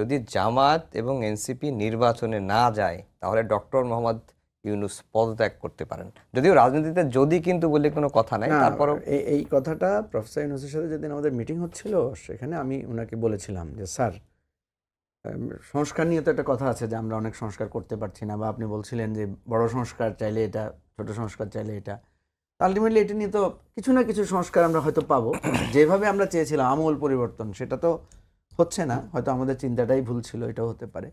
যদি জামাত এবং এনসিপি নির্বাচনে না যায় তাহলে ডক্টর মোহাম্মদ ইউনুস পদত্যাগ করতে পারেন। যদিও রাজনীতিতে যদি কিন্তু বলে কোনো কথা নাই তারপরও এই- এই কথাটা প্রফেসর ইউনুসের সাথে যেদিন আমাদের মিটিং হচ্ছিল সেখানে আমি ওনাকে বলেছিলাম যে স্যার সংস্কার নিয়ে তো একটা কথা আছে যে আমরা অনেক সংস্কার করতে পারছি না। বা আপনি বলছিলেন যে বড় সংস্কার চাইলে এটা ছোট সংস্কার চাইলে এটা। আলটিমেটলি এটা নিয়ে তো কিছু না কিছু সংস্কার আমরা হয়তো পাবো। যেভাবে আমরা চেয়েছিলাম আমূল পরিবর্তন সেটা তো হচ্ছে না হয়তো আমাদের চিন্তাটাই ভুল ছিল এটাও হতে পারে।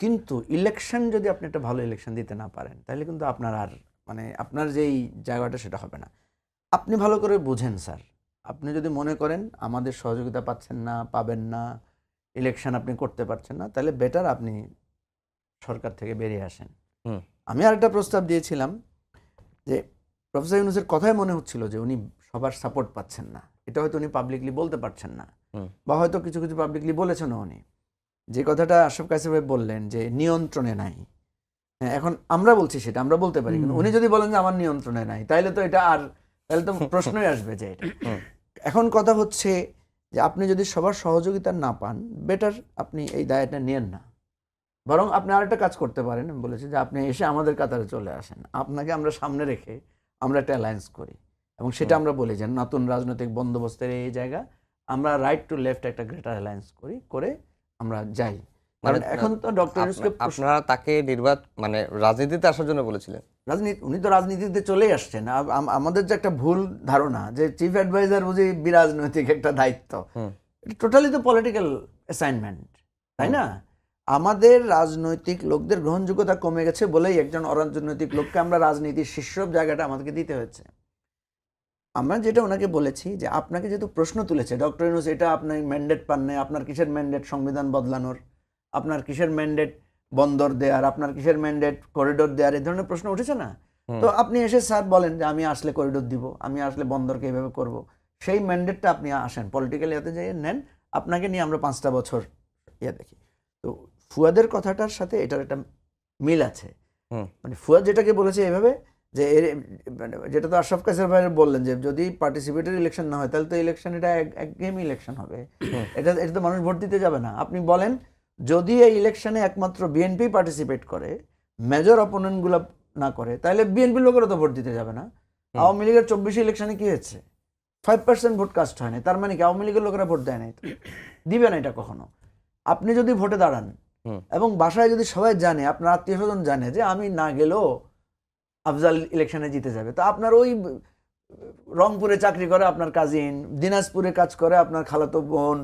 কিন্তু ইলেকশন যদি আপনি একটা ভালো ইলেকশন দিতে না পারেন তাহলে কিন্তু আপনার আর মানে আপনার যেই জায়গাটা সেটা হবে না। আপনি ভালো করে বুঝেন স্যার। আপনি যদি মনে করেন আমাদের সহযোগিতা পাচ্ছেন না পাবেন না ইলেকশন আপনি করতে পারছেন না তাহলে বেটার আপনি সরকার থেকে বেরিয়ে আসেন। আমি আরেকটা প্রস্তাব দিয়েছিলাম যে প্রফেসর ইউনুসের কথাই মনে হচ্ছিল যে উনি সবার সাপোর্ট পাচ্ছেন না। এটা হয়তো উনি পাবলিকলি বলতে পারছেন না। বা হয়তো কিছু কিছু পাবলিকলি বলেছেন উনি। যে কথাটা আশরাফ কাসির ভাই বললেন যে নিয়ন্ত্রণে নাই। হ্যাঁ, এখন আমরা বলছি সেটা আমরা বলতে পারি। কিন্তু উনি যদি বলেন যে আমার নিয়ন্ত্রণে নাই তাইলে তো এটা আর তাহলে তো প্রশ্নই আসবে যে এটা। এখন কথা হচ্ছে যে আপনি যদি সবার সহযোগিতা না পান বেটার আপনি এই দায়টা নেন না। বরং আপনি আরেকটা কাজ করতে পারেন। আমি বলেছি যে আপনি এসে আমাদের কাতারে চলে আসেন। আপনাকে আমরা সামনে রেখে আমরা একটা অ্যালায়েন্স করি। এবং সেটা আমরা বলি যে নতুন রাজনৈতিক বন্দোবস্তের এই জায়গা আমরা রাইট টু লেফট একটা গ্রেটার অ্যালায়েন্স করি করে আমরা যাই। কারণ মানে, এখন তো ডক্টর আপনারা তাকে নির্বাচন মানে রাজনীতিতে আসার জন্য বলেছিলেন। রাজনীতি উনি তো রাজনীতিতে চলেই আসছেন। আম- আম- আমাদের যে একটা ভুল ধারণা যে চিফ অ্যাডভাইজার বুঝি বিরাজনৈতিক একটা দায়িত্ব। টোটালি তো পলিটিক্যাল অ্যাসাইনমেন্ট তাই না? আমাদের রাজনৈতিক লোকদের গ্রহণযোগ্যতা কমে গেছে বলেই একজন অরাজনৈতিক লোককে আমরা রাজনীতির শীর্ষ জায়গাটা আমাদেরকে দিতে হয়েছে। আমরা যেটা ওনাকে বলেছি যে আপনাকে যেহেতু প্রশ্ন তুলেছে ডক্টর ইউনুস এটা আপনি ম্যান্ডেট পান নাই আপনার কিসের ম্যান্ডেট সংবিধান বদলানোর? আপনার কিসের ম্যান্ডেট বন্দর দেওয়ার আপনার কিসের ম্যান্ডেট করিডোর দেওয়ার এই ধরনের প্রশ্ন উঠেছে না? তো আপনি এসে স্যার বলেন যে আমি আসলে করিডোর দিব আমি আসলে বন্দরকে এইভাবে করব। সেই ম্যান্ডেটটা আপনি আসেন পলিটিক্যাল ইয়াতে যেয়ে নেন আপনাকে নিয়ে আমরা পাঁচটা বছর ইয়ে দেখি। তো ফুয়াদের কথাটার সাথে এটার একটা মিল আছে। মানে ফুয়াদ যেটাকে বলেছে এভাবে যে এর মানে যেটা তো আশরাফ কাসের ভাই বললেন যে যদি পার্টিসিপেটরি ইলেকশন না হয় তাহলে তো ইলেকশন এটা এক একঘেয়েমি ইলেকশন হবে। এটা এটা তো মানুষ ভোট দিতে যাবে না। আপনি বলেন যদি এই ইলেকশনে একমাত্র বিএনপি পার্টিসিপেট করে মেজর অপোনেন্টগুলো না করে তাহলে বিএনপি লোকেরও তো ভোট দিতে যাবে না। আওয়ামী লীগের চব্বিশে ইলেকশনে কি হয়েছে? ফাইভ পার্সেন্ট ভোট কাস্ট হয়নি। তার মানে কি আওয়ামী লীগের লোকেরা ভোট দেয় নাই? দিবে না এটা কখনো। আপনি যদি ভোটে দাঁড়ান এবং বাসায় যদি সবাই জানে আপনার আত্মীয় স্বজন জানে যে আমি না গেলেও আফজাল ইলেকশনে জিতে যাবে। তো আপনার ওই রংপুরে চাকরি করে আপনার কাজিন দিনাজপুরে কাজ করে আপনার খালাতো বোন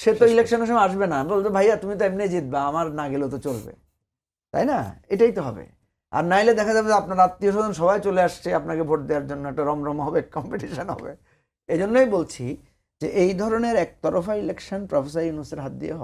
সে তো ইলেকশনের সময় আসবে না। বলতো ভাইয়া তুমি তো এমনি জিতবা আমার না গেলেও তো চলবে। তাই না? এটাই তো হবে। আর নাইলে দেখা যাবে যে আপনার আত্মীয় স্বজন সবাই চলে আসছে আপনাকে ভোট দেওয়ার জন্য একটা রমরম হবে কম্পিটিশন হবে। এই জন্যই বলছি যে এই ধরনের একতরফা ইলেকশন প্রফেসর ইউনুসের হাত দিয়ে